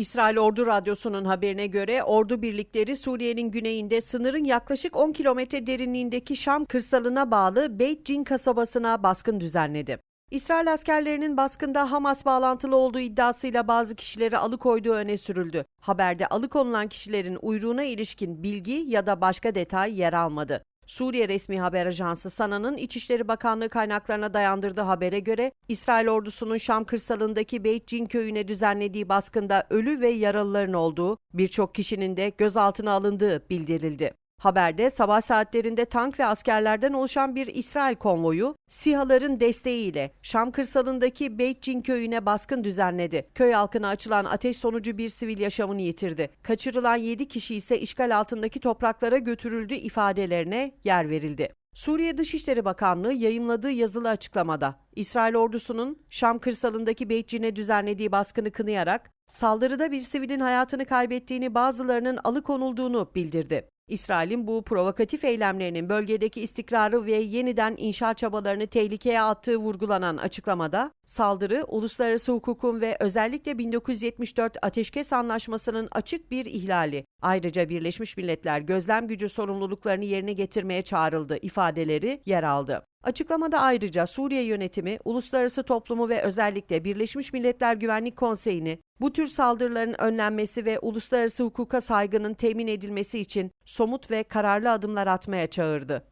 İsrail Ordu Radyosu'nun haberine göre ordu birlikleri Suriye'nin güneyinde sınırın yaklaşık 10 kilometre derinliğindeki Şam kırsalına bağlı Beit Cin kasabasına baskın düzenledi. İsrail askerlerinin baskında Hamas bağlantılı olduğu iddiasıyla bazı kişileri alıkoyduğu öne sürüldü. Haberde alıkonulan kişilerin uyruğuna ilişkin bilgi ya da başka detay yer almadı. Suriye resmi haber ajansı Sana'nın İçişleri Bakanlığı kaynaklarına dayandırdığı habere göre İsrail ordusunun Şam kırsalındaki Beit Cin köyüne düzenlediği baskında ölü ve yaralıların olduğu, birçok kişinin de gözaltına alındığı bildirildi. Haberde sabah saatlerinde tank ve askerlerden oluşan bir İsrail konvoyu SİHA'ların desteğiyle Şam kırsalındaki Beit Cin köyüne baskın düzenledi. Köy halkına açılan ateş sonucu bir sivil yaşamını yitirdi. Kaçırılan 7 kişi ise işgal altındaki topraklara götürüldü ifadelerine yer verildi. Suriye Dışişleri Bakanlığı yayımladığı yazılı açıklamada İsrail ordusunun Şam kırsalındaki Beit Cin'e düzenlediği baskını kınayarak saldırıda bir sivilin hayatını kaybettiğini bazılarının alıkonulduğunu bildirdi. İsrail'in bu provokatif eylemlerinin bölgedeki istikrarı ve yeniden inşa çabalarını tehlikeye attığı vurgulanan açıklamada, saldırı uluslararası hukukun ve özellikle 1974 Ateşkes Anlaşması'nın açık bir ihlali. Ayrıca Birleşmiş Milletler gözlem gücü sorumluluklarını yerine getirmeye çağrıldı ifadeleri yer aldı. Açıklamada ayrıca Suriye yönetimi, uluslararası toplumu ve özellikle Birleşmiş Milletler Güvenlik Konseyi'ni bu tür saldırıların önlenmesi ve uluslararası hukuka saygının temin edilmesi için somut ve kararlı adımlar atmaya çağırdı.